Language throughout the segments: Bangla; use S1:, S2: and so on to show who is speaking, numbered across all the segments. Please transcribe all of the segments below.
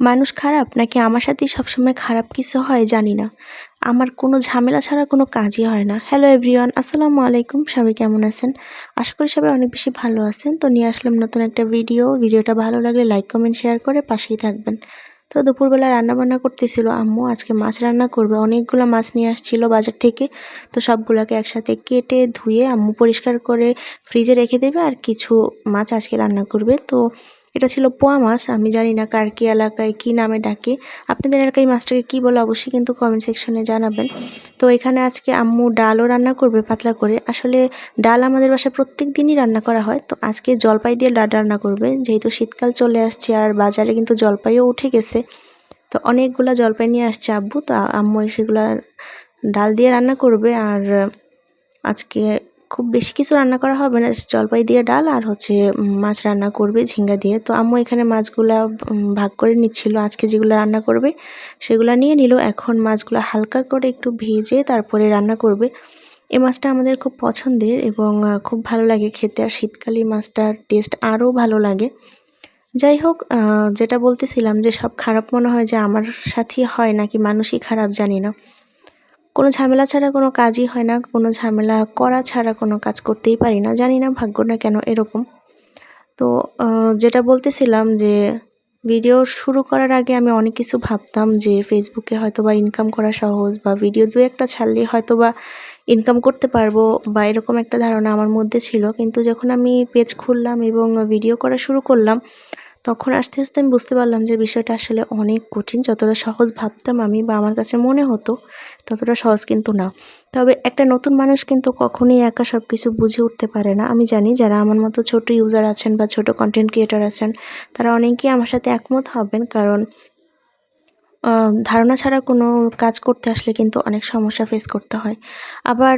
S1: মানুষ খারাপ নাকি আমার সাথেই সবসময় খারাপ কিছু হয় জানি না। আমার কোনো ঝামেলা ছাড়া কোনো কাজই হয় না। হ্যালো এভরিওয়ান আসসালামু আলাইকুম। সবাই কেমন আছেন? আশা করি সবাই অনেক বেশি ভালো আছেন। তো নিয়ে আসলাম নতুন একটা ভিডিও ভিডিওটা ভালো লাগলে লাইক কমেন্ট শেয়ার করে পাশেই থাকবেন। তো দুপুরবেলা রান্না বান্না করতেছিল আম্মু। আজকে মাছ রান্না করবে। অনেকগুলো মাছ নিয়ে আসছিল বাজার থেকে। তো সবগুলোকে একসাথে কেটে ধুয়ে আম্মু পরিষ্কার করে ফ্রিজে রেখে দেবে। আর কিছু মাছ আজকে রান্না করবে। তো এটা ছিল পোয়া মাছ, আমি জানি না কার কি এলাকায় কি নামে ডাকে। আপনাদের এলাকায় মাছটাকে কি বলে অবশ্যই কিন্তু কমেন্ট সেকশনে জানাবেন। তো এখানে আজকে আম্মু ডালও রান্না করবে পাতলা করে। আসলে ডাল আমাদের বাসায় প্রত্যেক দিনই রান্না করা হয়। তো আজকে জলপাই দিয়ে ডাল রান্না করবে। যেহেতু শীতকাল চলে আসছে আর বাজারে কিন্তু জলপাইও উঠে গেছে। তো অনেকগুলো জলপাই নিয়ে আসছে আব্বু। তো আম্মু সেগুলো ডাল দিয়ে রান্না করবে। আর আজকে খুব বেশি কিছু রান্না করা হবে না জলপাই দিয়ে ডাল আর হচ্ছে মাছ রান্না করবে ঝিঙ্গা দিয়ে। তো আম্মু এখানে মাছগুলা ভাগ করে নিচ্ছিল, আজকে যেগুলো রান্না করবে সেগুলো নিয়ে নিল। এখন মাছগুলো হালকা করে একটু ভেজে তারপরে রান্না করবে। এই মাছটা আমাদের খুব পছন্দের এবং খুব ভালো লাগে খেতে আর শীতকালে মাছটার টেস্ট আরও ভালো লাগে। যাই হোক যেটা বলতেছিলাম যে সব খারাপ মনে হয় যে আমার সাথেই হয় নাকি মানুষই খারাপ জানি না। কোনো ঝামেলা ছাড়া কোনো কাজই হয় না, কোনো ঝামেলা করা ছাড়া কোনো কাজ করতেই পারি না। জানি না ভাগ্যটা কেন এরকম। তো যেটা বলতেছিলাম যে ভিডিও শুরু করার আগে আমি অনেক কিছু ভাবতাম যে ফেসবুকে হয়তো বা ইনকাম করা সহজ বা ভিডিও দু একটা ছাড়লে হয়তো বা ইনকাম করতে পারব বা এরকম একটা ধারণা আমার মধ্যে ছিল। কিন্তু যখন আমি পেজ খুললাম এবং ভিডিও করা শুরু করলাম তখন আস্তে আস্তে আমি বুঝতে পারলাম যে বিষয়টা আসলে অনেক কঠিন, যতটা সহজ ভাবতাম আমি বা আমার কাছে মনে হতো, ততটা সহজ কিন্তু না। তবে একটা নতুন মানুষ কিন্তু কখনোই একা সব কিছু বুঝে উঠতে পারে না। আমি জানি যারা আমার মতো ছোট ইউজার আছেন বা ছোট কন্টেন্ট ক্রিয়েটার আছেন, তারা অনেকেই আমার সাথে একমত হবেন। কারণ ধারণা ছাড়া কোনো কাজ করতে আসলে কিন্তু অনেক সমস্যা ফেস করতে হয়। আবার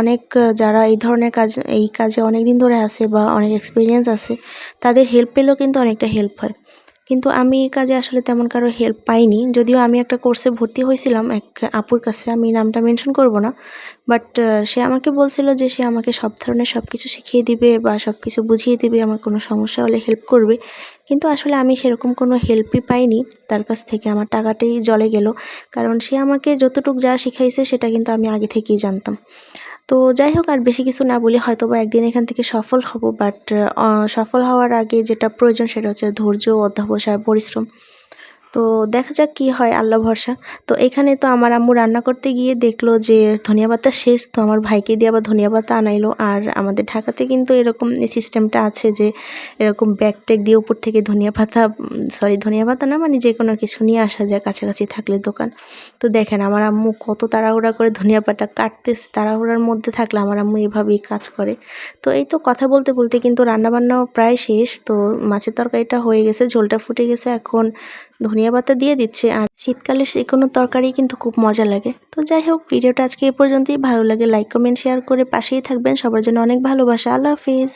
S1: অনেক যারা এই ধরনের কাজ, এই কাজে অনেক দিন ধরে আছে বা অনেক এক্সপিরিয়েন্স আছে, তাদের হেল্প পেলেও কিন্তু অনেকটা হেল্প হয়। কিন্তু আমি এই কাজে আসলে তেমন কারও হেল্প পাইনি। যদিও আমি একটা কোর্সে ভর্তি হয়েছিলাম, এক আপুর কাছে। আমি নামটা মেনশন করব না। বাট সে আমাকে বলছিল যে সে আমাকে সব ধরনের সব কিছু শিখিয়ে দিবে বা সব কিছু বুঝিয়ে দিবে, আমার কোনো সমস্যা হলে হেল্প করবে। কিন্তু আসলে আমি সেরকম কোনো হেল্পই পাইনি। তার কাছ থেকে আমার টাকাটাই জলে গেল। কারণ সে আমাকে যতটুকু যা শিখাইছে, সেটা কিন্তু আমি আগে থেকেই জানতাম। তো যাই হোক, আর বেশি কিছু না বলে হয়তো বা একদিন এখান থেকে সফল হব বাট সফল হওয়ার আগে যেটা প্রয়োজন সেটা হচ্ছে ধৈর্য, অধ্যাবসায়, পরিশ্রম। তো দেখা যাক কি হয়, আল্লাহ ভরসা। তো এখানে তো আমার আম্মু রান্না করতে গিয়ে দেখল যে ধনিয়া পাতা শেষ, তো আমার ভাইকে দিয়ে আবার ধনিয়া পাতা আনাইলো। আর আমাদের ঢাকাতে কিন্তু এরকম সিস্টেমটা আছে যে এরকম ব্যাগ ট্যাগ দিয়ে উপর থেকে ধনিয়া পাতা সরি ধনিয়া পাতা না মানে যে কোনো কিছু নিয়ে আসা যায় কাছাকাছি থাকলে দোকান। তো দেখেন আমার আম্মু কত তাড়াহুড়া করে ধনিয়া পাতা কাটতেছে, তাড়াহুড়ার মধ্যে থাকলে আমার আম্মু এভাবেই কাজ করে। তো এই তো কথা বলতে বলতে কিন্তু রান্নাবান্নাও প্রায় শেষ, তো মাছের তরকারিটা হয়ে গেছে, ঝোলটা ফুটে গেছে। এখন ধনিয়া পাতা দিয়ে দিচ্ছে আর শীতকালে সে কোনো তরকারি কিন্তু খুব মজা লাগে। তো যাই হোক, ভিডিওটা আজকে এ পর্যন্তই। ভালো লাগে লাইক কমেন্ট শেয়ার করে পাশেই থাকবেন। সবার জন্য অনেক ভালোবাসা। আল্লাহ হাফিজ।